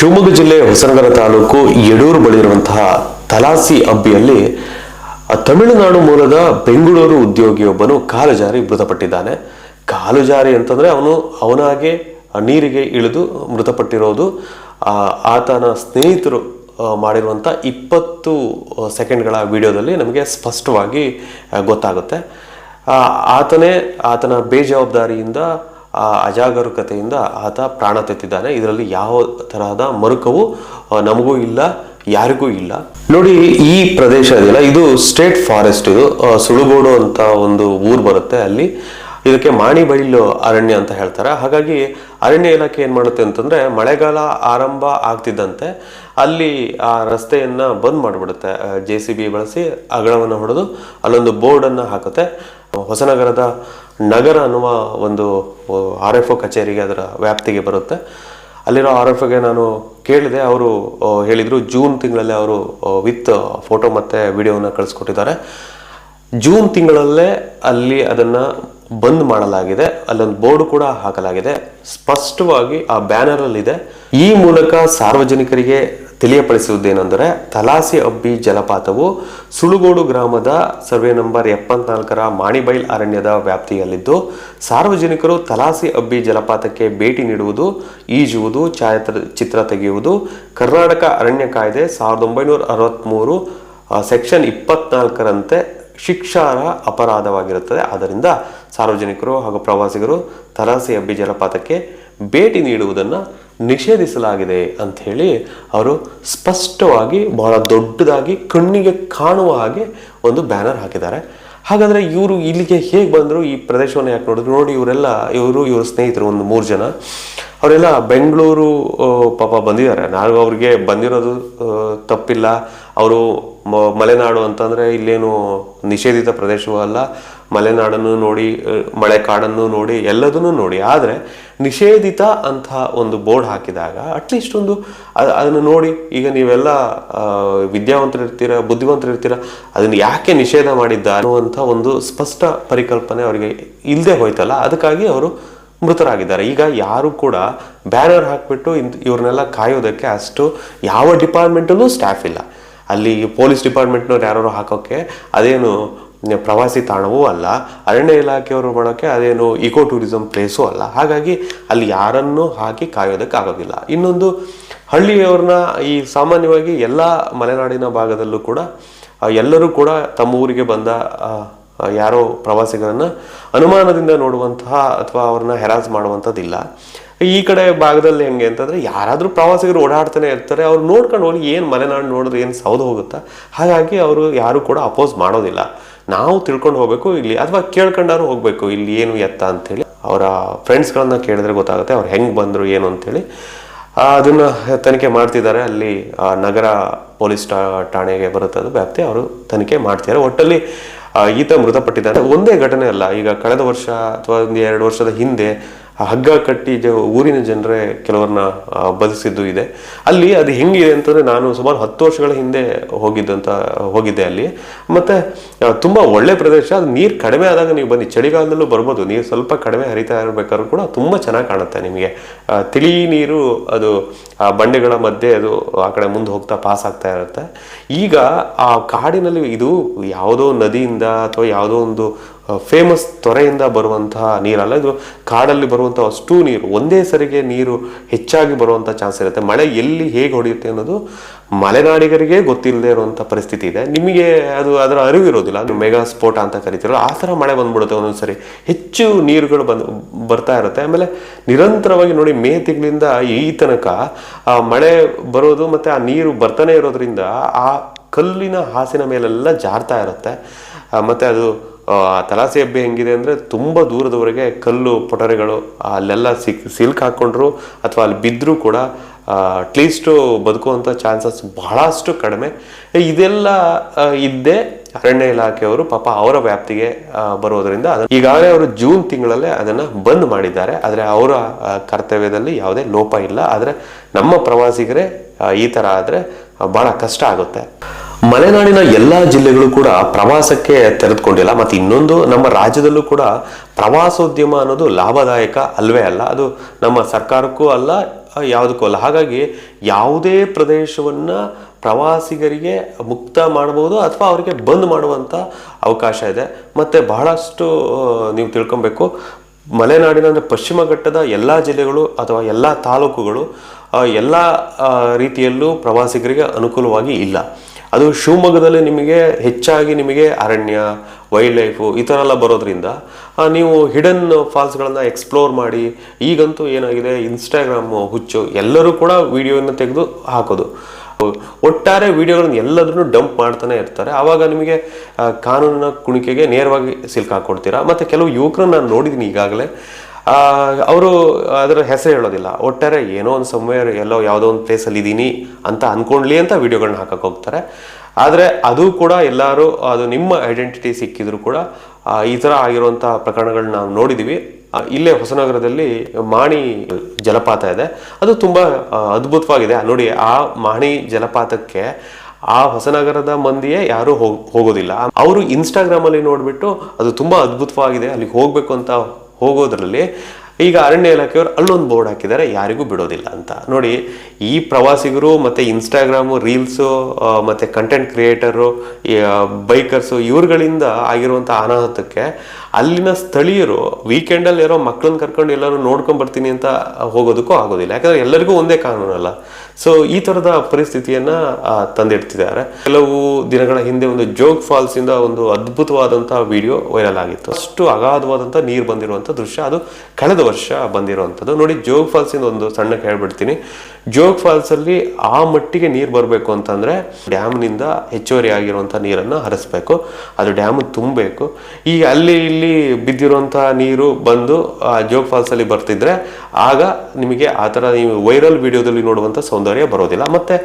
ಶಿವಮೊಗ್ಗ ಜಿಲ್ಲೆ ಹೊಸನಗರ ತಾಲೂಕು ಯಡೂರು ಬಳಿ ಇರುವಂತಹ ತಲಾಸಿ ಅಬ್ಬಿಯಲ್ಲಿ ತಮಿಳುನಾಡು ಮೂಲದ ಬೆಂಗಳೂರು ಉದ್ಯೋಗಿಯೊಬ್ಬನು ಕಾಲು ಜಾರಿ ಮೃತಪಟ್ಟಿದ್ದಾನೆ. ಕಾಲು ಜಾರಿ ಅಂತಂದ್ರೆ ಅವನು ಅವನಾಗೆ ನೀರಿಗೆ ಇಳಿದು ಮೃತಪಟ್ಟಿರೋದು. ಆತನ ಸ್ನೇಹಿತರು ಮಾಡಿರುವಂಥ ಇಪ್ಪತ್ತು ಸೆಕೆಂಡ್ಗಳ ವಿಡಿಯೋದಲ್ಲಿ ನಮಗೆ ಸ್ಪಷ್ಟವಾಗಿ ಗೊತ್ತಾಗುತ್ತೆ. ಆತನೇ ಆತನ ಬೇಜವಾಬ್ದಾರಿಯಿಂದ ಆ ಅಜಾಗರೂಕತೆಯಿಂದ ಆತ ಪ್ರಾಣ ತೆತ್ತಿದ್ದಾನೆ. ಇದರಲ್ಲಿ ಯಾವ ತರಹದ ಮರುಕವು ನಮಗೂ ಇಲ್ಲ, ಯಾರಿಗೂ ಇಲ್ಲ. ನೋಡಿ, ಈ ಪ್ರದೇಶ ಇದೆಯಲ್ಲ ಇದು ಸ್ಟೇಟ್ ಫಾರೆಸ್ಟ್, ಇದು ಸುಳುಗೋಡು ಅಂತ ಒಂದು ಊರು ಬರುತ್ತೆ ಅಲ್ಲಿ. ಇದಕ್ಕೆ ಮಾಣಿಬೈಲು ಅರಣ್ಯ ಅಂತ ಹೇಳ್ತಾರೆ. ಹಾಗಾಗಿ ಅರಣ್ಯ ಇಲಾಖೆ ಏನು ಮಾಡುತ್ತೆ ಅಂತಂದ್ರೆ, ಮಳೆಗಾಲ ಆರಂಭ ಆಗ್ತಿದ್ದಂತೆ ಅಲ್ಲಿ ಆ ರಸ್ತೆಯನ್ನ ಬಂದ್ ಮಾಡಿಬಿಡುತ್ತೆ. ಜೆ ಸಿ ಬಿ ಬಳಸಿ ಅಗಳವನ್ನು ಹೊಡೆದು ಅಲ್ಲೊಂದು ಬೋರ್ಡನ್ನು ಹಾಕುತ್ತೆ. ಹೊಸನಗರದ ನಗರ ಅನ್ನುವ ಒಂದು ಆರ್ ಎಫ್ ಒ ಕಚೇರಿಗೆ ಅದರ ವ್ಯಾಪ್ತಿಗೆ ಬರುತ್ತೆ. ಅಲ್ಲಿರೋ ಆರ್ ಎಫ್ ಒಗೆ ನಾನು ಕೇಳಿದೆ, ಅವರು ಹೇಳಿದರು, ಜೂನ್ ತಿಂಗಳಲ್ಲೇ ಅವರು ವಿತ್ ಫೋಟೋ ಮತ್ತು ವಿಡಿಯೋನ ಕಳಿಸ್ಕೊಟ್ಟಿದ್ದಾರೆ. ಜೂನ್ ತಿಂಗಳಲ್ಲೇ ಅಲ್ಲಿ ಅದನ್ನು ಬಂದ್ ಮಾಡಲಾಗಿದೆ, ಅಲ್ಲೊಂದು ಬೋರ್ಡ್ ಕೂಡ ಹಾಕಲಾಗಿದೆ. ಸ್ಪಷ್ಟವಾಗಿ ಆ ಬ್ಯಾನರಲ್ಲಿದೆ ಈ ಮೂಲಕ ಸಾರ್ವಜನಿಕರಿಗೆ ತಿಳಿಯಪಡಿಸುವುದೇನೆಂದರೆ ತಲಾಸಿ ಅಬ್ಬಿ ಜಲಪಾತವು ಸುಳುಗೋಡು ಗ್ರಾಮದ ಸರ್ವೆ ನಂಬರ್ ಎಪ್ಪತ್ನಾಲ್ಕರ ಮಾಣಿಬೈಲ್ ಅರಣ್ಯದ ವ್ಯಾಪ್ತಿಯಲ್ಲಿದ್ದು, ಸಾರ್ವಜನಿಕರು ತಲಾಸಿ ಅಬ್ಬಿ ಜಲಪಾತಕ್ಕೆ ಭೇಟಿ ನೀಡುವುದು, ಈಜುವುದು, ಛಾಯಾಚಿತ್ರ, ಚಿತ್ರ ತೆಗೆಯುವುದು, ಕರ್ನಾಟಕ ಅರಣ್ಯ ಕಾಯ್ದೆ ಸಾವಿರದ ಒಂಬೈನೂರ ಅರವತ್ತ್ಮೂರು ಸೆಕ್ಷನ್ ಇಪ್ಪತ್ನಾಲ್ಕರಂತೆ ಶಿಕ್ಷಾರ್ಹ ಅಪರಾಧವಾಗಿರುತ್ತದೆ. ಆದ್ದರಿಂದ ಸಾರ್ವಜನಿಕರು ಹಾಗೂ ಪ್ರವಾಸಿಗರು ತಲಾಸಿ ಅಬ್ಬಿ ಜಲಪಾತಕ್ಕೆ ಭೇಟಿ ನೀಡುವುದನ್ನು ನಿಷೇಧಿಸಲಾಗಿದೆ ಅಂತ ಹೇಳಿ ಅವರು ಸ್ಪಷ್ಟವಾಗಿ ಬಹಳ ದೊಡ್ಡದಾಗಿ ಕಣ್ಣಿಗೆ ಕಾಣುವ ಹಾಗೆ ಒಂದು ಬ್ಯಾನರ್ ಹಾಕಿದ್ದಾರೆ. ಹಾಗಾದರೆ ಇವರು ಇಲ್ಲಿಗೆ ಹೇಗೆ ಬಂದರು? ಈ ಪ್ರದೇಶವನ್ನು ಯಾಕೆ ನೋಡಿದ್ರು? ನೋಡಿ, ಇವರೆಲ್ಲ, ಇವರು ಇವರು ಸ್ನೇಹಿತರು ಒಂದು ಮೂರು ಜನ. ಅವರೆಲ್ಲ ಬೆಂಗಳೂರು ಪಾಪ ಬಂದಿದ್ದಾರೆ. ನಾವು ಅವ್ರಿಗೆ ಬಂದಿರೋದು ತಪ್ಪಿಲ್ಲ. ಅವರು ಮಲೆನಾಡು ಅಂತಂದರೆ ಇಲ್ಲೇನು ನಿಷೇಧಿತ ಪ್ರದೇಶವೂ ಅಲ್ಲ. ಮಲೆನಾಡನ್ನು ನೋಡಿ ಮಳೆ ಕಾಡನ್ನು ನೋಡಿ, ಎಲ್ಲದನ್ನು ನೋಡಿ. ಆದರೆ ನಿಷೇಧಿತ ಅಂತ ಒಂದು ಬೋರ್ಡ್ ಹಾಕಿದಾಗ ಅಟ್ಲೀಸ್ಟ್ ಒಂದು ಅದನ್ನು ನೋಡಿ, ಈಗ ನೀವೆಲ್ಲ ವಿದ್ಯಾವಂತರಿರ್ತೀರ ವಿದ್ಯಾವಂತರು ಇರ್ತೀರ ಬುದ್ಧಿವಂತರು ಇರ್ತೀರ ಅದನ್ನು ಯಾಕೆ ನಿಷೇಧ ಮಾಡಿದ್ದ ಅನ್ನುವಂಥ ಒಂದು ಸ್ಪಷ್ಟ ಪರಿಕಲ್ಪನೆ ಅವರಿಗೆ ಇಲ್ಲದೆ ಹೋಯ್ತಲ್ಲ. ಅದಕ್ಕಾಗಿ ಅವರು ಮೃತರಾಗಿದ್ದಾರೆ. ಈಗ ಯಾರು ಕೂಡ ಬ್ಯಾನರ್ ಹಾಕಿಬಿಟ್ಟು ಇವ್ರನ್ನೆಲ್ಲ ಕಾಯೋದಕ್ಕೆ ಅಷ್ಟು ಯಾವ ಡಿಪಾರ್ಟ್ಮೆಂಟಲ್ಲೂ ಸ್ಟಾಫ್ ಇಲ್ಲ. ಅಲ್ಲಿ ಪೊಲೀಸ್ ಡಿಪಾರ್ಟ್ಮೆಂಟ್ನವ್ರು ಯಾರು ಹಾಕೋಕ್ಕೆ ಅದೇನು ಪ್ರವಾಸಿ ತಾಣವೂ ಅಲ್ಲ, ಅರಣ್ಯ ಇಲಾಖೆಯವರು ಮಾಡೋಕ್ಕೆ ಅದೇನು ಇಕೋ ಟೂರಿಸಂ ಪ್ಲೇಸೂ ಅಲ್ಲ. ಹಾಗಾಗಿ ಅಲ್ಲಿ ಯಾರನ್ನೂ ಹಾಕಿ ಕಾಯೋದಕ್ಕೆ ಆಗೋದಿಲ್ಲ. ಇನ್ನೊಂದು, ಹಳ್ಳಿಯವ್ರನ್ನ ಈ ಸಾಮಾನ್ಯವಾಗಿ ಎಲ್ಲ ಮಲೆನಾಡಿನ ಭಾಗದಲ್ಲೂ ಕೂಡ ಎಲ್ಲರೂ ಕೂಡ ತಮ್ಮ ಊರಿಗೆ ಬಂದ ಯಾರೋ ಪ್ರವಾಸಿಗರನ್ನು ಅನುಮಾನದಿಂದ ನೋಡುವಂತಹ ಅಥವಾ ಅವ್ರನ್ನ ಹೆರಾಸ್ ಮಾಡುವಂಥದ್ದಿಲ್ಲ. ಈ ಕಡೆ ಭಾಗದಲ್ಲಿ ಹೆಂಗೆ ಅಂತಂದರೆ ಯಾರಾದರೂ ಪ್ರವಾಸಿಗರು ಓಡಾಡ್ತಾನೆ ಇರ್ತಾರೆ, ಅವ್ರು ನೋಡ್ಕೊಂಡು ಹೋಗಿ ಏನು ಮಲೆನಾಡು ನೋಡಿದ್ರೆ ಏನು ಸೌದು ಹೋಗುತ್ತಾ? ಹಾಗಾಗಿ ಅವರು ಯಾರು ಕೂಡ ಅಪೋಸ್ ಮಾಡೋದಿಲ್ಲ. ನಾವು ತಿಳ್ಕೊಂಡು ಹೋಗ್ಬೇಕು, ಇಲ್ಲಿ ಅಥವಾ ಕೇಳ್ಕೊಂಡಾರು ಹೋಗ್ಬೇಕು, ಇಲ್ಲಿ ಏನು ಎತ್ತ ಅಂತೇಳಿ ಅವರ ಫ್ರೆಂಡ್ಸ್ಗಳನ್ನ ಕೇಳಿದ್ರೆ ಗೊತ್ತಾಗುತ್ತೆ, ಅವ್ರು ಹೆಂಗೆ ಬಂದರು, ಏನು ಅದನ್ನು ಅದನ್ನ ತನಿಖೆ ಮಾಡ್ತಿದ್ದಾರೆ, ಅಲ್ಲಿ ನಗರ ಪೊಲೀಸ್ ಠಾಣೆಗೆ ಬರುತ್ತೆ ಅದು ವ್ಯಾಪ್ತಿ, ಅವರು ತನಿಖೆ ಮಾಡ್ತಿದ್ದಾರೆ. ಒಟ್ಟಲ್ಲಿ ಈತ ಮೃತಪಟ್ಟಿದ್ದಾರೆ. ಒಂದೇ ಘಟನೆ ಅಲ್ಲ, ಈಗ ಕಳೆದ ವರ್ಷ ಅಥವಾ ಒಂದು ಎರಡು ವರ್ಷದ ಹಿಂದೆ ಹಗ್ಗ ಕಟ್ಟಿ ಜ ಊರಿನ ಜನರೇ ಕೆಲವ್ರನ್ನ ಬದಿಸಿದ್ದು ಇದೆ. ಅಲ್ಲಿ ಅದು ಹೆಂಗಿದೆ ಅಂತಂದ್ರೆ ನಾನು ಸುಮಾರು ಹತ್ತು ವರ್ಷಗಳ ಹಿಂದೆ ಹೋಗಿದ್ದಂತ, ಹೋಗಿದ್ದೆ ಅಲ್ಲಿ. ಮತ್ತೆ ತುಂಬಾ ಒಳ್ಳೆ ಪ್ರದೇಶ, ಅದು ನೀರು ಕಡಿಮೆ ಆದಾಗ ನೀವು ಬನ್ನಿ. ಚಳಿಗಾಲದಲ್ಲೂ ಬರ್ಬೋದು. ನೀರು ಸ್ವಲ್ಪ ಕಡಿಮೆ ಹರಿತಾ ಇರಬೇಕಾದ್ರೂ ಕೂಡ ತುಂಬಾ ಚೆನ್ನಾಗಿ ಕಾಣುತ್ತೆ ನಿಮಗೆ. ತಿಳಿ ನೀರು, ಅದು, ಆ, ಬಂಡೆಗಳ ಮಧ್ಯೆ ಅದು ಆ ಕಡೆ ಮುಂದೆ ಹೋಗ್ತಾ ಪಾಸ್ ಆಗ್ತಾ ಇರುತ್ತೆ. ಈಗ ಆ ಕಾಡಿನಲ್ಲಿ ಇದು ಯಾವುದೋ ನದಿಯಿಂದ ಅಥವಾ ಯಾವುದೋ ಒಂದು ಫೇಮಸ್ ತೊರೆಯಿಂದ ಬರುವಂತಹ ನೀರಲ್ಲ, ಇದು ಕಾಡಲ್ಲಿ ಬರುವಂತಹ ಅಷ್ಟು ನೀರು. ಒಂದೇ ಸರಿಗೆ ನೀರು ಹೆಚ್ಚಾಗಿ ಬರುವಂಥ ಚಾನ್ಸ್ ಇರುತ್ತೆ. ಮಳೆ ಎಲ್ಲಿ ಹೇಗೆ ಹೊಡೆಯುತ್ತೆ ಅನ್ನೋದು ಮಲೆನಾಡಿಗರಿಗೆ ಗೊತ್ತಿಲ್ಲದೆ ಇರುವಂಥ ಪರಿಸ್ಥಿತಿ ಇದೆ. ನಿಮಗೆ ಅದು ಅದರ ಅರಿವಿರೋದಿಲ್ಲ ಅದು ಮೆಗಾ ಸ್ಫೋಟ ಅಂತ ಕರಿತೀರಲ್ಲ, ಆ ಥರ ಮಳೆ ಬಂದ್ಬಿಡುತ್ತೆ ಒಂದೊಂದ್ಸರಿ. ಹೆಚ್ಚು ನೀರುಗಳು ಬಂದು, ಬರ್ತಾ ಇರುತ್ತೆ. ಆಮೇಲೆ ನಿರಂತರವಾಗಿ ನೋಡಿ ಮೇ ತಿಂಗಳಿಂದ ಈ ತನಕ, ಆ ಮಳೆ ಬರೋದು ಮತ್ತು ಆ ನೀರು ಬರ್ತಾನೆ ಇರೋದ್ರಿಂದ ಆ ಕಲ್ಲಿನ ಹಾಸಿನ ಮೇಲೆಲ್ಲ ಜಾರ್ತಾ ಇರುತ್ತೆ. ಮತ್ತು ಅದು ತಲಾಸೆ ಹಬ್ಬಿ ಹೆಂಗಿದೆ ಅಂದರೆ ತುಂಬ ದೂರದವರೆಗೆ ಕಲ್ಲು, ಪೊಟರೆಗಳು, ಅಲ್ಲೆಲ್ಲ ಸಿಕ್, ಸಿಲ್ಕ್ ಹಾಕ್ಕೊಂಡ್ರು ಅಥವಾ ಅಲ್ಲಿ ಬಿದ್ದರೂ ಕೂಡ ಅಟ್ಲೀಸ್ಟು ಬದುಕುವಂಥ ಚಾನ್ಸಸ್ ಬಹಳಷ್ಟು ಕಡಿಮೆ. ಇದೆಲ್ಲ ಇದ್ದೇ ಅರಣ್ಯ ಇಲಾಖೆಯವರು ಪಾಪ ಅವರ ವ್ಯಾಪ್ತಿಗೆ ಬರೋದರಿಂದ ಅದನ್ನ ಈಗಾಗಲೇ ಅವರು ಜೂನ್ ತಿಂಗಳಲ್ಲೇ ಅದನ್ನು ಬಂದ್ ಮಾಡಿದ್ದಾರೆ. ಆದರೆ ಅವರ ಕರ್ತವ್ಯದಲ್ಲಿ ಯಾವುದೇ ಲೋಪ ಇಲ್ಲ. ಆದರೆ ನಮ್ಮ ಪ್ರವಾಸಿಗರೇ ಈ ಥರ ಆದರೆ ಭಾಳ ಕಷ್ಟ ಆಗುತ್ತೆ. ಮಲೆನಾಡಿನ ಎಲ್ಲ ಜಿಲ್ಲೆಗಳು ಕೂಡ ಪ್ರವಾಸಕ್ಕೆ ತೆರೆದುಕೊಂಡಿಲ್ಲ. ಮತ್ತು ಇನ್ನೊಂದು ನಮ್ಮ ರಾಜ್ಯದಲ್ಲೂ ಕೂಡ ಪ್ರವಾಸೋದ್ಯಮ ಅನ್ನೋದು ಲಾಭದಾಯಕ ಅಲ್ವೇ ಅಲ್ಲ. ಅದು ನಮ್ಮ ಸರ್ಕಾರಕ್ಕೂ ಅಲ್ಲ ಯಾವುದಕ್ಕೂ ಅಲ್ಲ. ಹಾಗಾಗಿ ಯಾವುದೇ ಪ್ರದೇಶವನ್ನು ಪ್ರವಾಸಿಗರಿಗೆ ಮುಕ್ತ ಮಾಡಬಹುದು ಅಥವಾ ಅವರಿಗೆ ಬಂದ್ ಮಾಡುವಂಥ ಅವಕಾಶ ಇದೆ. ಮತ್ತು ಬಹಳಷ್ಟು ನೀವು ತಿಳ್ಕೊಬೇಕು. ಮಲೆನಾಡಿನ ಅಂದರೆ ಪಶ್ಚಿಮ ಘಟ್ಟದ ಎಲ್ಲ ಜಿಲ್ಲೆಗಳು ಅಥವಾ ಎಲ್ಲ ತಾಲೂಕುಗಳು ಎಲ್ಲ ರೀತಿಯಲ್ಲೂ ಪ್ರವಾಸಿಗರಿಗೆ ಅನುಕೂಲವಾಗಿ ಇಲ್ಲ. ಅದು ಶಿವಮೊಗ್ಗದಲ್ಲಿ ನಿಮಗೆ ಹೆಚ್ಚಾಗಿ ನಿಮಗೆ ಅರಣ್ಯ ವೈಲ್ಡ್ ಲೈಫು ಈ ಥರ ಎಲ್ಲ ಬರೋದ್ರಿಂದ ನೀವು ಹಿಡನ್ ಫಾಲ್ಸ್ಗಳನ್ನು ಎಕ್ಸ್ಪ್ಲೋರ್ ಮಾಡಿ, ಈಗಂತೂ ಏನಾಗಿದೆ ಇನ್ಸ್ಟಾಗ್ರಾಮು ಹುಚ್ಚು, ಎಲ್ಲರೂ ಕೂಡ ವೀಡಿಯೋನ ತೆಗೆದು ಹಾಕೋದು. ಒಟ್ಟಾರೆ ವಿಡಿಯೋಗಳನ್ನ ಎಲ್ಲದನ್ನು ಡಂಪ್ ಮಾಡ್ತಾನೆ ಇರ್ತಾರೆ. ಆವಾಗ ನಿಮಗೆ ಕಾನೂನಿನ ಕುಣಿಕೆಗೆ ನೇರವಾಗಿ ಸಿಲ್ಕಾಕೊಡ್ತೀರಾ ಮತ್ತು ಕೆಲವು ಯುವಕರನ್ನ ನಾನು ನೋಡಿದ್ದೀನಿ ಈಗಾಗಲೇ. ಅವರು ಅದರ ಹೆಸರು ಹೇಳೋದಿಲ್ಲ. ಒಟ್ಟಾರೆ ಏನೋ ಒಂದು ಸಮಯ ಎಲ್ಲೋ ಯಾವುದೋ ಒಂದು ಪ್ಲೇಸಲ್ಲಿ ಇದ್ದೀನಿ ಅಂತ ಅಂದ್ಕೊಂಡ್ಲಿ ಅಂತ ವೀಡಿಯೋಗಳನ್ನ ಹಾಕಕ್ಕೆ ಹೋಗ್ತಾರೆ. ಆದರೆ ಅದು ಕೂಡ ಎಲ್ಲರೂ, ಅದು ನಿಮ್ಮ ಐಡೆಂಟಿಟಿ ಸಿಕ್ಕಿದ್ರು ಕೂಡ ಈ ಥರ ಆಗಿರುವಂಥ ಪ್ರಕರಣಗಳನ್ನ ನಾವು ನೋಡಿದ್ದೀವಿ ಇಲ್ಲೇ ಹೊಸನಗರದಲ್ಲಿ ಮಾಣಿ ಜಲಪಾತ ಇದೆ. ಅದು ತುಂಬ ಅದ್ಭುತವಾಗಿದೆ. ನೋಡಿ, ಆ ಮಾಣಿ ಜಲಪಾತಕ್ಕೆ ಆ ಹೊಸನಗರದ ಮಂದಿಯೇ ಯಾರೂ ಹೋಗ್, ಹೋಗೋದಿಲ್ಲ. ಅವರು ಇನ್ಸ್ಟಾಗ್ರಾಮಲ್ಲಿ ನೋಡಿಬಿಟ್ಟು ಅದು ತುಂಬ ಅದ್ಭುತವಾಗಿದೆ. ಅಲ್ಲಿಗೆ ಹೋಗಬೇಕು ಅಂತ ಹೋಗೋದ್ರಲ್ಲಿ ಈಗ ಅರಣ್ಯ ಇಲಾಖೆಯವರು ಅಲ್ಲೊಂದು ಬೋರ್ಡ್ ಹಾಕಿದ್ದಾರೆ, ಯಾರಿಗೂ ಬಿಡೋದಿಲ್ಲ ಅಂತ. ನೋಡಿ, ಈ ಪ್ರವಾಸಿಗರು ಮತ್ತು ಇನ್ಸ್ಟಾಗ್ರಾಮು ರೀಲ್ಸು ಮತ್ತು ಕಂಟೆಂಟ್ ಕ್ರಿಯೇಟರು ಬೈಕರ್ಸು ಇವ್ರುಗಳಿಂದ ಆಗಿರುವಂಥ ಅನಾಹುತಕ್ಕೆ ಅಲ್ಲಿನ ಸ್ಥಳೀಯರು ವೀಕೆಂಡಲ್ಲಿ ಇರೋ ಮಕ್ಕಳನ್ನ ಕರ್ಕೊಂಡು ಎಲ್ಲರೂ ನೋಡ್ಕೊಂಡು ಬರ್ತೀನಿ ಅಂತ ಹೋಗೋದಕ್ಕೂ ಆಗೋದಿಲ್ಲ. ಯಾಕಂದರೆ ಎಲ್ಲರಿಗೂ ಒಂದೇ ಕಾನೂನಲ್ಲ. ಸೊ ಈ ಥರದ ಪರಿಸ್ಥಿತಿಯನ್ನ ತಂದಿಡ್ತಿದ್ದಾರೆ. ಕೆಲವು ದಿನಗಳ ಹಿಂದೆ ಒಂದು ಜೋಗ್ ಫಾಲ್ಸ್ ಇಂದ ಒಂದು ಅದ್ಭುತವಾದಂತಹ ವಿಡಿಯೋ ವೈರಲ್ ಆಗಿತ್ತು. ಅಷ್ಟು ಅಗಾಧವಾದಂತಹ ನೀರು ಬಂದಿರುವಂತಹ ದೃಶ್ಯ. ಅದು ಕಳೆದ ವರ್ಷ ಬಂದಿರುವಂಥದ್ದು. ನೋಡಿ, ಜೋಗ್ ಫಾಲ್ಸ್ ಇಂದ ಒಂದು ಸಣ್ಣಕ್ಕೆ ಹೇಳ್ಬಿಡ್ತೀನಿ ಜೋಗ್ ಫಾಲ್ಸ್ ಅಲ್ಲಿ ಆ ಮಟ್ಟಿಗೆ ನೀರು ಬರಬೇಕು ಅಂತಂದ್ರೆ ಡ್ಯಾಮ್ನಿಂದ ಹೆಚ್ಚುವರಿ ಆಗಿರುವಂತಹ ನೀರನ್ನು ಹರಿಸ್ಬೇಕು. ಅದು ಡ್ಯಾಮ್ ತುಂಬಬೇಕು. ಈ ಅಲ್ಲಿ ಇಲ್ಲಿ ಬಿದ್ದಿರುವಂತಹ ನೀರು ಬಂದು ಜೋಗ್ ಫಾಲ್ಸ್ ಅಲ್ಲಿ ಬರ್ತಿದ್ರೆ ಆಗ ನಿಮಗೆ ಆ ಥರ ನೀವು ವೈರಲ್ ವಿಡಿಯೋದಲ್ಲಿ ನೋಡುವಂಥ ಸೌಂದರ್ಯ ಬರೋದಿಲ್ಲ. ಮತ್ತೆ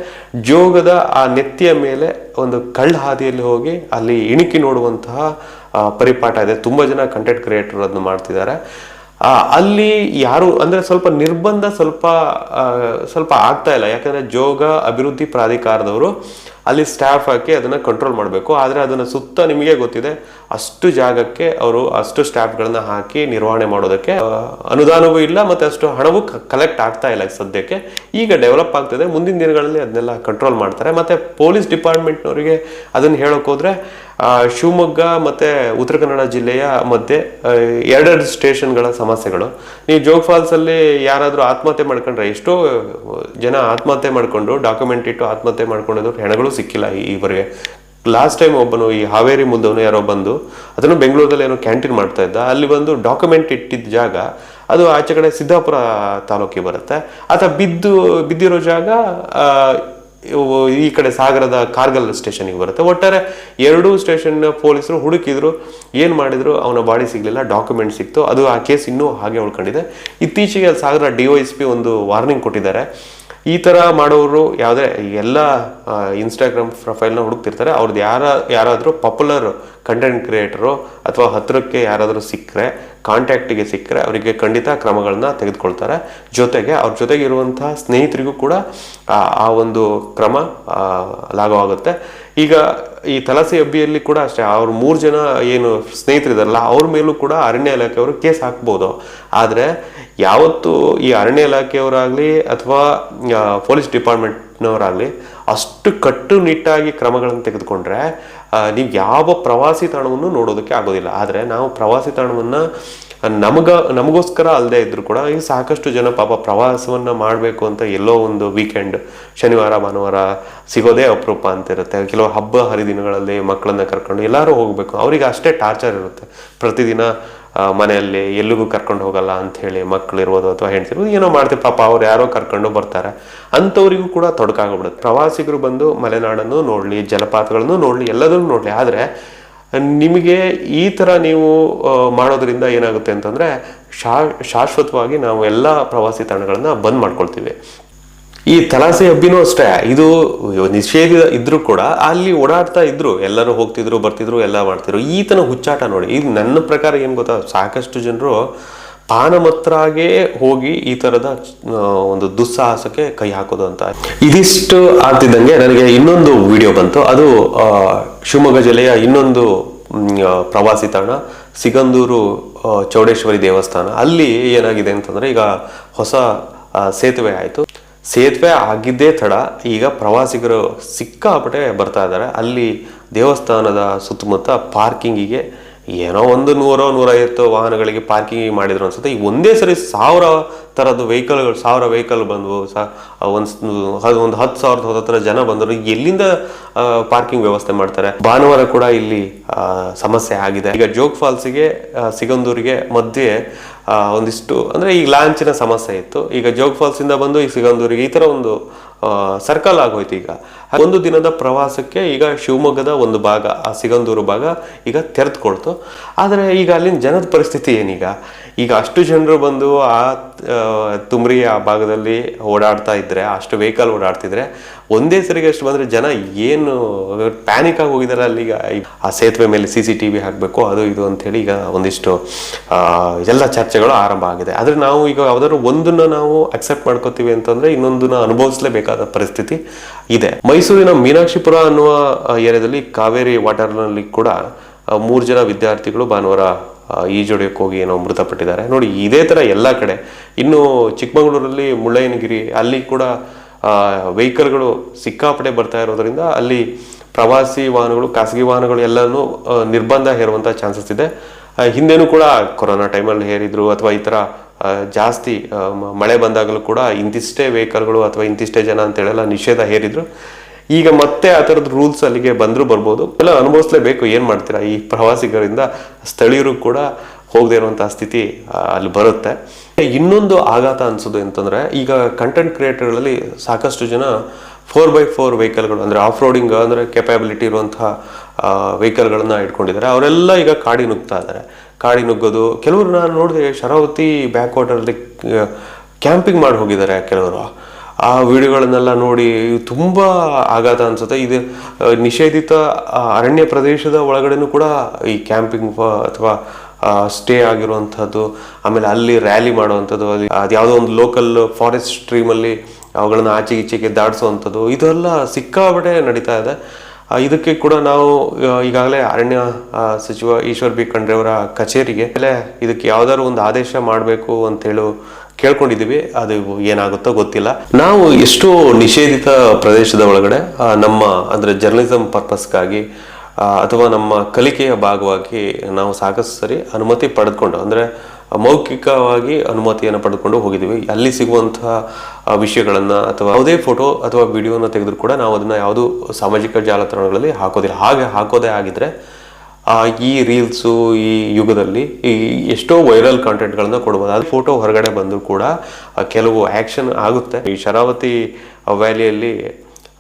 ಜೋಗದ ಆ ನೆತ್ತಿಯ ಮೇಲೆ ಒಂದು ಕಳ್ಳ ಹಾದಿಯಲ್ಲಿ ಹೋಗಿ ಅಲ್ಲಿ ಇಣುಕಿ ನೋಡುವಂತಹ ಪರಿಪಾಠ ಇದೆ. ತುಂಬ ಜನ ಕಂಟೆಂಟ್ ಕ್ರಿಯೇಟರ್ ಅದನ್ನು ಮಾಡ್ತಿದ್ದಾರೆ. ಅಲ್ಲಿ ಯಾರು, ಅಂದ್ರೆ ಸ್ವಲ್ಪ ನಿರ್ಬಂಧ ಸ್ವಲ್ಪ ಸ್ವಲ್ಪ ಆಗ್ತಾ ಇಲ್ಲ. ಯಾಕಂದ್ರೆ ಜೋಗ ಅಭಿವೃದ್ಧಿ ಪ್ರಾಧಿಕಾರದವರು ಅಲ್ಲಿ ಸ್ಟಾಫ್ ಹಾಕಿ ಅದನ್ನು ಕಂಟ್ರೋಲ್ ಮಾಡಬೇಕು. ಆದರೆ ಅದನ್ನು ಸುತ್ತ ನಿಮಗೆ ಗೊತ್ತಿದೆ, ಅಷ್ಟು ಜಾಗಕ್ಕೆ ಅವರು ಅಷ್ಟು ಸ್ಟಾಫ್ಗಳನ್ನ ಹಾಕಿ ನಿರ್ವಹಣೆ ಮಾಡೋದಕ್ಕೆ ಅನುದಾನವೂ ಇಲ್ಲ ಮತ್ತು ಅಷ್ಟು ಹಣವೂ ಕಲೆಕ್ಟ್ ಆಗ್ತಾ ಇಲ್ಲ ಸದ್ಯಕ್ಕೆ. ಈಗ ಡೆವಲಪ್ ಆಗ್ತದೆ, ಮುಂದಿನ ದಿನಗಳಲ್ಲಿ ಅದನ್ನೆಲ್ಲ ಕಂಟ್ರೋಲ್ ಮಾಡ್ತಾರೆ. ಮತ್ತು ಪೊಲೀಸ್ ಡಿಪಾರ್ಟ್ಮೆಂಟ್ನವರಿಗೆ ಅದನ್ನು ಹೇಳೋಕ್ಕೋದ್ರೆ ಶಿವಮೊಗ್ಗ ಮತ್ತು ಉತ್ತರ ಕನ್ನಡ ಜಿಲ್ಲೆಯ ಮಧ್ಯೆ ಎರಡೆರಡು ಸ್ಟೇಷನ್ಗಳ ಸಮಸ್ಯೆಗಳು. ನೀವು ಜೋಗ್ ಫಾಲ್ಸಲ್ಲಿ ಯಾರಾದ್ರೂ ಆತ್ಮಹತ್ಯೆ ಮಾಡ್ಕೊಂಡ್ರೆ ಎಷ್ಟೋ ಜನ ಆತ್ಮಹತ್ಯೆ ಮಾಡಿಕೊಂಡು ಡಾಕ್ಯುಮೆಂಟ್ ಇಟ್ಟು ಆತ್ಮಹತ್ಯೆ ಮಾಡ್ಕೊಂಡಿದ್ರು ಹೆಣಗಳು ಸಿಕ್ಕಿಲ್ಲ ಈವರೆಗೆ. ಲಾಸ್ಟ್ ಟೈಮ್ ಒಬ್ಬನು ಈ ಹಾವೇರಿ ಮುದ್ದವನು ಯಾರೋ ಬಂದು ಅದನ್ನು ಬೆಂಗಳೂರಲ್ಲಿ ಏನೋ ಕ್ಯಾಂಟೀನ್ ಮಾಡ್ತಾ ಇದ್ದ. ಅಲ್ಲಿ ಬಂದು ಡಾಕ್ಯುಮೆಂಟ್ ಇಟ್ಟಿದ್ದ ಜಾಗ, ಅದು ಆಚೆ ಕಡೆ ಸಿದ್ದಾಪುರ ತಾಲೂಕಿಗೆ ಬರುತ್ತೆ. ಆತ ಬಿದ್ದು, ಬಿದ್ದಿರೋ ಜಾಗ ಈ ಕಡೆ ಸಾಗರದ ಕಾರ್ಗಲ್ ಸ್ಟೇಷನ್ಗೆ ಬರುತ್ತೆ. ಒಟ್ಟಾರೆ ಎರಡೂ ಸ್ಟೇಷನ್ ಪೊಲೀಸರು ಹುಡುಕಿದ್ರು. ಏನು ಮಾಡಿದ್ರು? ಅವನ ಬಾಡಿ ಸಿಗಲಿಲ್ಲ ಡಾಕ್ಯುಮೆಂಟ್ ಸಿಕ್ತು. ಅದು ಆ ಕೇಸ್ ಇನ್ನೂ ಹಾಗೆ ಉಳ್ಕೊಂಡಿದೆ. ಇತ್ತೀಚೆಗೆ ಸಾಗರ ಡಿ ಒಂದು ವಾರ್ನಿಂಗ್ ಕೊಟ್ಟಿದ್ದಾರೆ. ಈ ಥರ ಮಾಡೋರು ಯಾವುದೇ ಎಲ್ಲ ಇನ್ಸ್ಟಾಗ್ರಾಮ್ ಪ್ರೊಫೈಲ್ನ ಹುಡುಕ್ತಿರ್ತಾರೆ. ಅವ್ರದ್ದು ಯಾರ, ಯಾರಾದರೂ ಪಾಪ್ಯುಲರ್ ಕಂಟೆಂಟ್ ಕ್ರಿಯೇಟರು ಅಥವಾ ಹತ್ತಿರಕ್ಕೆ ಯಾರಾದರೂ ಸಿಕ್ಕರೆ ಕಾಂಟ್ಯಾಕ್ಟಿಗೆ ಸಿಕ್ಕರೆ, ಅವರಿಗೆ ಖಂಡಿತ ಕ್ರಮಗಳನ್ನ ತೆಗೆದುಕೊಳ್ತಾರೆ. ಜೊತೆಗೆ ಅವ್ರ ಜೊತೆಗೆ ಇರುವಂತಹ ಸ್ನೇಹಿತರಿಗೂ ಕೂಡ, ಆ ಒಂದು ಕ್ರಮ ಲಾಗವಾಗುತ್ತೆ ಈಗ ಈ ತಲಸೆ ಅಬ್ಬಿಯಲ್ಲಿ ಕೂಡ ಅಷ್ಟೇ, ಅವ್ರ ಮೂರು ಜನ ಏನು ಸ್ನೇಹಿತರಿದಾರಲ್ಲ, ಅವ್ರ ಮೇಲೂ ಕೂಡ ಅರಣ್ಯ ಇಲಾಖೆಯವರು ಕೇಸ್ ಹಾಕ್ಬೋದು. ಆದರೆ ಯಾವತ್ತು ಈ ಅರಣ್ಯ ಇಲಾಖೆಯವರಾಗಲಿ ಅಥವಾ ಪೊಲೀಸ್ ಡಿಪಾರ್ಟ್ಮೆಂಟ್ನವರಾಗಲಿ ಅಷ್ಟು ಕಟ್ಟುನಿಟ್ಟಾಗಿ ಕ್ರಮಗಳನ್ನು ತೆಗೆದುಕೊಂಡ್ರೆ ನೀವು ಯಾವ ಪ್ರವಾಸಿ ತಾಣವನ್ನು ನೋಡೋದಕ್ಕೆ ಆಗೋದಿಲ್ಲ. ಆದರೆ ನಾವು ಪ್ರವಾಸಿ ತಾಣವನ್ನು ನಮಗ, ನಮಗೋಸ್ಕರ ಅಲ್ಲದೆ ಇದ್ದರೂ ಕೂಡ ಈಗ ಸಾಕಷ್ಟು ಜನ ಪಾಪ ಪ್ರವಾಸವನ್ನು ಮಾಡಬೇಕು ಅಂತ ಎಲ್ಲೋ ಒಂದು ವೀಕೆಂಡ್, ಶನಿವಾರ, ಭಾನುವಾರ ಸಿಗೋದೇ ಅಪರೂಪ ಅಂತ ಇರುತ್ತೆ. ಕೆಲವು ಹಬ್ಬ ಹರಿದಿನಗಳಲ್ಲಿ ಮಕ್ಕಳನ್ನ ಕರ್ಕೊಂಡು ಎಲ್ಲರೂ ಹೋಗಬೇಕು. ಅವರಿಗೆ ಅಷ್ಟೇ ಟಾರ್ಚರ್ ಇರುತ್ತೆ. ಪ್ರತಿದಿನ ಮನೆಯಲ್ಲಿ ಎಲ್ಲಿಗೂ ಕರ್ಕೊಂಡು ಹೋಗಲ್ಲ ಅಂತ ಹೇಳಿ ಮಕ್ಕಳು ಇರ್ಬೋದು ಅಥವಾ ಹೆಣ್ತಿರ್ಬೋದು ಏನೋ ಮಾಡ್ತೀವಿ. ಪಾಪ ಅವ್ರು ಯಾರೋ ಕರ್ಕೊಂಡು ಬರ್ತಾರೆ. ಅಂಥವ್ರಿಗೂ ಕೂಡ ತೊಡಕಾಗ್ಬಿಡುತ್ತೆ. ಪ್ರವಾಸಿಗರು ಬಂದು ಮಲೆನಾಡನ್ನು ನೋಡಲಿ, ಜಲಪಾತಗಳನ್ನು ನೋಡಲಿ, ಎಲ್ಲದನ್ನು ನೋಡಲಿ. ಆದರೆ, ನಿಮಗೆ ಈ ಥರ ನೀವು ಮಾಡೋದ್ರಿಂದ ಏನಾಗುತ್ತೆ ಅಂತಂದರೆ, ಶಾ, ಶಾಶ್ವತವಾಗಿ ನಾವು ಎಲ್ಲ ಪ್ರವಾಸಿ ತಾಣಗಳನ್ನು ಬಂದ್ ಮಾಡ್ಕೊಳ್ತೀವಿ. ಈ ತಲಾಸೆ ಹಬ್ಬಿನೂ ಅಷ್ಟೇ. ಇದು ನಿಷೇಧ ಇದ್ರೂ ಕೂಡ ಅಲ್ಲಿ ಓಡಾಡ್ತಾ ಇದ್ರು, ಎಲ್ಲರೂ ಹೋಗ್ತಿದ್ರು, ಬರ್ತಿದ್ರು, ಎಲ್ಲ ಮಾಡ್ತಿದ್ರು. ಈತನ ಹುಚ್ಚಾಟ ನೋಡಿ. ಇದು ನನ್ನ ಪ್ರಕಾರ ಏನು ಗೊತ್ತಾ? ಸಾಕಷ್ಟು ಜನರು ಪಾನಮತ್ರಾಗೆ ಹೋಗಿ ಈ ತರದ ಒಂದು ದುಸ್ಸಾಹಸಕ್ಕೆ ಕೈ ಹಾಕೋದು ಅಂತ ಇದಿಷ್ಟು ಆಗ್ತಿದ್ದಂಗೆ ನನಗೆ ಇನ್ನೊಂದು ವಿಡಿಯೋ ಬಂತು. ಅದು ಶಿವಮೊಗ್ಗ ಜಿಲ್ಲೆಯ ಇನ್ನೊಂದು ಪ್ರವಾಸಿ ತಾಣ, ಸಿಗಂದೂರು ಚೌಡೇಶ್ವರಿ ದೇವಸ್ಥಾನ. ಅಲ್ಲಿ ಏನಾಗಿದೆ ಅಂತಂದ್ರೆ ಈಗ ಹೊಸ ಸೇತುವೆ ಆಯಿತು. ಸೇತುವೆ ಆಗಿದ್ದೇ ತಡ. ಈಗ ಪ್ರವಾಸಿಗರು ಸಿಕ್ಕಾಪಟ್ಟೆ ಬರ್ತಾ ಇದ್ದಾರೆ. ಅಲ್ಲಿ ದೇವಸ್ಥಾನದ ಸುತ್ತಮುತ್ತ ಪಾರ್ಕಿಂಗಿಗೆ ಏನೋ ಒಂದು ನೂರೋ ನೂರೈವತ್ತು ವಾಹನಗಳಿಗೆ ಪಾರ್ಕಿಂಗ್ ಮಾಡಿದ್ರು ಅನ್ಸುತ್ತೆ. ಈ ಒಂದೇ ಸರಿ ಸಾವಿರ ಥರದ್ದು ವೆಹಿಕಲ್ಗಳು, ಸಾವಿರ ವೆಹಿಕಲ್ ಬಂದವು. ಸ ಒಂದು ಒಂದು ಹತ್ತು ಸಾವಿರದ ಹತ್ರ ಜನ ಬಂದರು. ಎಲ್ಲಿಂದ ಪಾರ್ಕಿಂಗ್ ವ್ಯವಸ್ಥೆ ಮಾಡ್ತಾರೆ? ಭಾನುವಾರ ಕೂಡ ಇಲ್ಲಿ ಸಮಸ್ಯೆ ಆಗಿದೆ. ಈಗ ಜೋಗ್ ಫಾಲ್ಸಿಗೆ ಸಿಗಂದೂರಿಗೆ ಮಧ್ಯೆ ಒಂದಿಷ್ಟು, ಅಂದರೆ ಈಗ ಲಾಂಚಿನ ಸಮಸ್ಯೆ ಇತ್ತು. ಈಗ ಜೋಗ್ ಫಾಲ್ಸ್ ಇಂದ ಬಂದು ಈ ಸಿಗಂದೂರಿಗೆ ಈ ಥರ ಒಂದು ಸರ್ಕಲ್ ಆಗೋಯ್ತು ಈಗ. ಒಂದು ದಿನದ ಪ್ರವಾಸಕ್ಕೆ ಈಗ ಶಿವಮೊಗ್ಗದ ಒಂದು ಭಾಗ, ಆ ಸಿಗಂದೂರು ಭಾಗ ಈಗ ತೆರೆದುಕೊಳ್ತು. ಆದರೆ ಈಗ ಅಲ್ಲಿನ ಜನದ ಪರಿಸ್ಥಿತಿ ಏನೀಗ ಈಗ ಅಷ್ಟು ಜನರು ಬಂದು ಆ ತುಮರಿ ಆ ಭಾಗದಲ್ಲಿ ಓಡಾಡ್ತಾ ಇದ್ರೆ, ಅಷ್ಟು ವೆಹಿಕಲ್ ಓಡಾಡ್ತಿದ್ರೆ, ಒಂದೇ ಸರಿಗೆ ಅಷ್ಟು ಬಂದ್ರೆ ಜನ ಏನು ಪ್ಯಾನಿಕ್ ಆಗಿ ಹೋಗಿದ್ದಾರೆ ಅಲ್ಲಿ ಈಗ. ಆ ಸೇತುವೆ ಮೇಲೆ ಸಿ ಸಿ ಟಿ ವಿ ಹಾಕಬೇಕು, ಅದು ಇದು ಅಂತ ಹೇಳಿ ಈಗ ಒಂದಿಷ್ಟು ಎಲ್ಲ ಚರ್ಚೆಗಳು ಆರಂಭ ಆಗಿದೆ. ಆದ್ರೆ ನಾವು ಈಗ ಯಾವ್ದಾದ್ರು ಒಂದನ್ನ ನಾವು ಅಕ್ಸೆಪ್ಟ್ ಮಾಡ್ಕೋತೀವಿ ಅಂತಂದ್ರೆ ಇನ್ನೊಂದನ್ನ ಅನುಭವಿಸಲೇಬೇಕಾದ ಪರಿಸ್ಥಿತಿ ಇದೆ. ಮೈಸೂರಿನ ಮೀನಾಕ್ಷಿಪುರ ಅನ್ನುವ ಏರಿಯಾದಲ್ಲಿ ಕಾವೇರಿ ವಾಟರ್ನಲ್ಲಿ ಕೂಡ ಮೂರು ಜನ ವಿದ್ಯಾರ್ಥಿಗಳು ಭಾನುವಾರ ಈಜೊಡೆಯಕ್ಕೆ ಹೋಗಿ ಏನೋ ಮೃತಪಟ್ಟಿದ್ದಾರೆ. ನೋಡಿ, ಇದೇ ಥರ ಎಲ್ಲ ಕಡೆ, ಇನ್ನು ಚಿಕ್ಕಮಗಳೂರಲ್ಲಿ ಮುಳ್ಳಯ್ಯನಗಿರಿ, ಅಲ್ಲಿ ಕೂಡ ವೆಹಿಕಲ್ಗಳು ಸಿಕ್ಕಾಪಟ್ಟೆ ಬರ್ತಾ ಇರೋದ್ರಿಂದ ಅಲ್ಲಿ ಪ್ರವಾಸಿ ವಾಹನಗಳು, ಖಾಸಗಿ ವಾಹನಗಳು ಎಲ್ಲನೂ ನಿರ್ಬಂಧ ಹೇರುವಂಥ ಚಾನ್ಸಸ್ ಇದೆ. ಹಿಂದೆನೂ ಕೂಡ ಕೊರೋನಾ ಟೈಮಲ್ಲಿ ಹೇರಿದ್ರು ಅಥವಾ ಈ ಥರ ಜಾಸ್ತಿ ಮಳೆ ಬಂದಾಗಲೂ ಕೂಡ ಇಂತಿಷ್ಟೇ ವೆಹಿಕಲ್ಗಳು ಅಥವಾ ಇಂತಿಷ್ಟೇ ಜನ ಅಂತೇಳೆಲ್ಲ ನಿಷೇಧ ಹೇರಿದ್ರು. ಈಗ ಮತ್ತೆ ಆ ಥರದ ರೂಲ್ಸ್ ಅಲ್ಲಿಗೆ ಬಂದರೂ ಬರ್ಬೋದು. ಎಲ್ಲ ಅನುಭವಿಸ್ಲೇಬೇಕು ಏನು ಮಾಡ್ತೀರಾ? ಈ ಪ್ರವಾಸಿಗರಿಂದ ಸ್ಥಳೀಯರು ಕೂಡ ಹೋಗದೇ ಇರುವಂತಹ ಸ್ಥಿತಿ ಅಲ್ಲಿ ಬರುತ್ತೆ. ಇನ್ನೊಂದು ಆಘಾತ ಅನ್ಸೋದು ಅಂತಂದ್ರೆ ಈಗ ಕಂಟೆಂಟ್ ಕ್ರಿಯೇಟರ್ಗಳಲ್ಲಿ ಸಾಕಷ್ಟು ಜನ ಫೋರ್ ಬೈ ಫೋರ್ ವೆಹಿಕಲ್ಗಳು ಅಂದರೆ ಆಫ್ ರೋಡಿಂಗ್ ಅಂದರೆ ಕೆಪಾಬಿಲಿಟಿ ಇರುವಂತಹ ವೆಹಿಕಲ್ಗಳನ್ನ ಇಟ್ಕೊಂಡಿದ್ದಾರೆ. ಅವರೆಲ್ಲ ಈಗ ಕಾಡಿ ನುಗ್ತಾ ಇದ್ದಾರೆ. ಕಾಡಿ ನುಗ್ಗೋದು, ಕೆಲವರು ನಾನು ನೋಡಿದೆ ಶರಾವತಿ ಬ್ಯಾಕ್ ವಾಟರಲ್ಲಿ ಕ್ಯಾಂಪಿಂಗ್ ಮಾಡಿ ಹೋಗಿದ್ದಾರೆ ಕೆಲವರು. ಆ ವಿಡಿಯೋಗಳನ್ನೆಲ್ಲ ನೋಡಿ ತುಂಬ ಆಘಾತ ಅನ್ಸುತ್ತೆ. ಇದು ನಿಷೇಧಿತ ಅರಣ್ಯ ಪ್ರದೇಶದ ಒಳಗಡೆನೂ ಕೂಡ ಈ ಕ್ಯಾಂಪಿಂಗ್ ಅಥವಾ ಸ್ಟೇ ಆಗಿರುವಂಥದ್ದು, ಆಮೇಲೆ ಅಲ್ಲಿ ರ್ಯಾಲಿ ಮಾಡುವಂಥದ್ದು, ಅಲ್ಲಿ ಅದ್ಯಾವುದೋ ಒಂದು ಲೋಕಲ್ ಫಾರೆಸ್ಟ್ ಸ್ಟ್ರೀಮಲ್ಲಿ ಅವುಗಳನ್ನು ಆಚೆ ಈಚೆಗೆ ದಾಡಿಸುವಂಥದ್ದು ಇದೆಲ್ಲ ಸಿಕ್ಕಾಪಟ್ಟೆ ನಡೀತಾ ಇದೆ. ಇದಕ್ಕೆ ಕೂಡ ನಾವು ಈಗಾಗಲೇ ಅರಣ್ಯ ಸಚಿವ ಈಶ್ವರ್ ಬಿ ಖಂಡ್ರೆ ಅವರ ಕಚೇರಿಗೆ ಇದಕ್ಕೆ ಯಾವ್ದಾದ್ರು ಒಂದು ಆದೇಶ ಮಾಡಬೇಕು ಅಂತ ಹೇಳು ಕೇಳ್ಕೊಂಡಿದೀವಿ ಅದು ಏನಾಗುತ್ತೋ ಗೊತ್ತಿಲ್ಲ. ನಾವು ಎಷ್ಟು ನಿಷೇಧಿತ ಪ್ರದೇಶದ ಒಳಗಡೆ ನಮ್ಮ ಅಂದರೆ ಜರ್ನಲಿಸಮ್ ಪರ್ಪಸ್ಗಾಗಿ ಅಥವಾ ನಮ್ಮ ಕಲಿಕೆಯ ಭಾಗವಾಗಿ ನಾವು ಸಾಕಷ್ಟು ಸರಿ ಅನುಮತಿ ಪಡೆದುಕೊಂಡು ಅಂದರೆ ಮೌಖಿಕವಾಗಿ ಅನುಮತಿಯನ್ನು ಪಡೆದುಕೊಂಡು ಹೋಗಿದ್ದೀವಿ. ಅಲ್ಲಿ ಸಿಗುವಂತಹ ವಿಷಯಗಳನ್ನು ಅಥವಾ ಯಾವುದೇ ಫೋಟೋ ಅಥವಾ ವಿಡಿಯೋನ ತೆಗೆದ್ರು ಕೂಡ ನಾವು ಅದನ್ನು ಯಾವುದು ಸಾಮಾಜಿಕ ಜಾಲತಾಣಗಳಲ್ಲಿ ಹಾಕೋದಿಲ್ಲ. ಹಾಗೆ ಹಾಕೋದೇ ಆಗಿದ್ರೆ ಆ, ಈ ರೀಲ್ಸು ಈ ಯುಗದಲ್ಲಿ ಈ ಎಷ್ಟೋ ವೈರಲ್ ಕಾಂಟೆಂಟ್ಗಳನ್ನ ಕೊಡ್ಬೋದು. ಅದು ಫೋಟೋ ಹೊರಗಡೆ ಬಂದರೂ ಕೂಡ ಕೆಲವು ಆ್ಯಕ್ಷನ್ ಆಗುತ್ತೆ. ಈ ಶರಾವತಿ ವ್ಯಾಲಿಯಲ್ಲಿ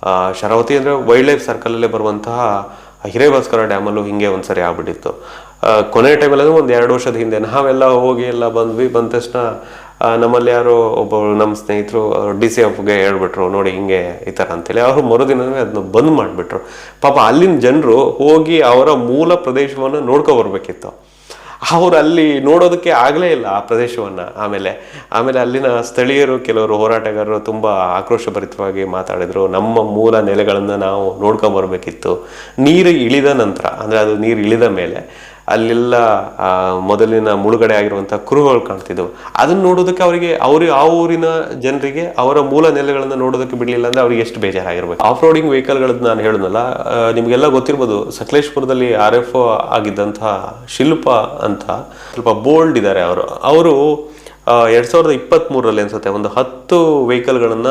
ಆ, ಶರಾವತಿ ಅಂದರೆ ವೈಲ್ಡ್ ಲೈಫ್ ಸರ್ಕಲಲ್ಲೇ ಬರುವಂತಹ ಹಿರೇಭಾಸ್ಕರ ಡ್ಯಾಮಲ್ಲೂ ಹಿಂಗೆ ಒಂದ್ಸರಿ ಆಗ್ಬಿಟ್ಟಿತ್ತು. ಆ, ಕೊನೆ ಟೈಮಲ್ಲಿ ಒಂದು ಎರಡು ವರ್ಷದ ಹಿಂದೆ ನಾವೆಲ್ಲ ಹೋಗಿ ಎಲ್ಲ ಬಂದ್ವಿ. ಬಂದ ತಕ್ಷಣ ಆ, ನಮ್ಮಲ್ಲಿ ಯಾರೋ ಒಬ್ಬ ನಮ್ಮ ಸ್ನೇಹಿತರು ಡಿ ಸಿ ಎಫ್ಗೆ ಹೇಳ್ಬಿಟ್ರು, ನೋಡಿ ಹಿಂಗೆ ಈ ಥರ ಅಂತೇಳಿ. ಅವರು ಮರುದಿನವೇ ಅದನ್ನ ಬಂದ್ ಮಾಡಿಬಿಟ್ರು. ಪಾಪ ಅಲ್ಲಿನ ಜನರು ಹೋಗಿ ಅವರ ಮೂಲ ಪ್ರದೇಶವನ್ನು ನೋಡ್ಕೊ ಬರಬೇಕಿತ್ತು. ಅವ್ರು ಅಲ್ಲಿ ನೋಡೋದಕ್ಕೆ ಆಗಲೇ ಇಲ್ಲ ಆ ಪ್ರದೇಶವನ್ನು. ಆಮೇಲೆ ಆಮೇಲೆ ಅಲ್ಲಿನ ಸ್ಥಳೀಯರು ಕೆಲವರು ಹೋರಾಟಗಾರರು ತುಂಬ ಆಕ್ರೋಶಭರಿತವಾಗಿ ಮಾತಾಡಿದರು. ನಮ್ಮ ಮೂಲ ನೆಲೆಗಳನ್ನು ನಾವು ನೋಡ್ಕೊಂಬರ್ಬೇಕಿತ್ತು ನೀರು ಇಳಿದ ನಂತರ, ಅಂದರೆ ಅದು ನೀರು ಇಳಿದ ಮೇಲೆ ಅಲ್ಲೆಲ್ಲ ಮೊದಲಿನ ಮುಳುಗಡೆ ಆಗಿರುವಂಥ ಕುರುಹುಗಳು ಕಾಣ್ತಿದ್ದವು. ಅದನ್ನ ನೋಡೋದಕ್ಕೆ ಅವರಿಗೆ, ಅವರು ಆ ಊರಿನ ಜನರಿಗೆ ಅವರ ಮೂಲ ನೆಲೆಗಳನ್ನು ನೋಡೋದಕ್ಕೆ ಬಿಡಲಿಲ್ಲ ಅಂದ್ರೆ ಅವ್ರಿಗೆ ಎಷ್ಟು ಬೇಜಾರಾಗಿರ್ಬೇಕು. ಆಫ್ ರೋಡಿಂಗ್ ವೆಹಿಕಲ್ಗಳದ್ದು ನಾನು ಹೇಳಿದ್ನಲ್ಲ ನಿಮಗೆಲ್ಲ ಗೊತ್ತಿರ್ಬೋದು, ಸಕಲೇಶ್ಪುರದಲ್ಲಿ ಆರ್ ಎಫ್ ಆಗಿದ್ದಂತಹ ಶಿಲ್ಪ ಅಂತ ಸ್ವಲ್ಪ ಬೋಲ್ಡ್ ಇದ್ದಾರೆ ಅವರು. ಅವರು ಎರಡ್ ಸಾವಿರದ ಇಪ್ಪತ್ತ್ ಮೂರರಲ್ಲಿ ಅನ್ಸುತ್ತೆ, ಒಂದು ಹತ್ತು ವೆಹಿಕಲ್ಗಳನ್ನ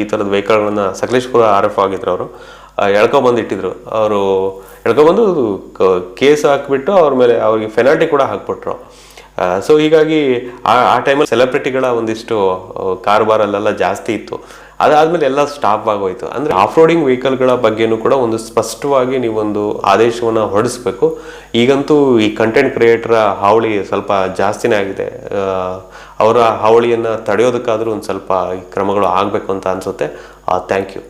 ಈ ಥರದ ವೆಹಿಕಲ್ಗಳನ್ನ ಸಕಲೇಶ್ಪುರ ಆರ್ ಎಫ್ ಆಗಿದ್ರು ಅವರು. ಎಳ್ಕೊಂಬಂದು ಇಟ್ಟಿದ್ರು. ಅವರು ಎಳ್ಕೊಂಬಂದು ಕೇಸ್ ಹಾಕ್ಬಿಟ್ಟು ಅವ್ರ ಮೇಲೆ ಅವ್ರಿಗೆ ಫೆನಾಲ್ಟಿ ಕೂಡ ಹಾಕ್ಬಿಟ್ರು. ಸೊ ಹೀಗಾಗಿ ಆ ಆ ಟೈಮಲ್ಲಿ ಸೆಲೆಬ್ರಿಟಿಗಳ ಒಂದಿಷ್ಟು ಕಾರ್ಬಾರಲ್ಲೆಲ್ಲ ಜಾಸ್ತಿ ಇತ್ತು. ಅದಾದಮೇಲೆ ಎಲ್ಲ ಸ್ಟಾಪ್ ಆಗೋಯ್ತು. ಅಂದರೆ ಆಫ್ ರೋಡಿಂಗ್ ವೆಹಿಕಲ್ಗಳ ಬಗ್ಗೆನೂ ಕೂಡ ಒಂದು ಸ್ಪಷ್ಟವಾಗಿ ನೀವೊಂದು ಆದೇಶವನ್ನು ಹೊರಡಿಸ್ಬೇಕು. ಈಗಂತೂ ಈ ಕಂಟೆಂಟ್ ಕ್ರಿಯೇಟರ್ ಹಾವಳಿ ಸ್ವಲ್ಪ ಜಾಸ್ತಿನೇ ಆಗಿದೆ. ಅವರ ಹಾವಳಿಯನ್ನು ತಡೆಯೋದಕ್ಕಾದರೂ ಒಂದು ಸ್ವಲ್ಪ ಕ್ರಮಗಳು ಆಗಬೇಕು ಅಂತ ಅನಿಸುತ್ತೆ. Thank you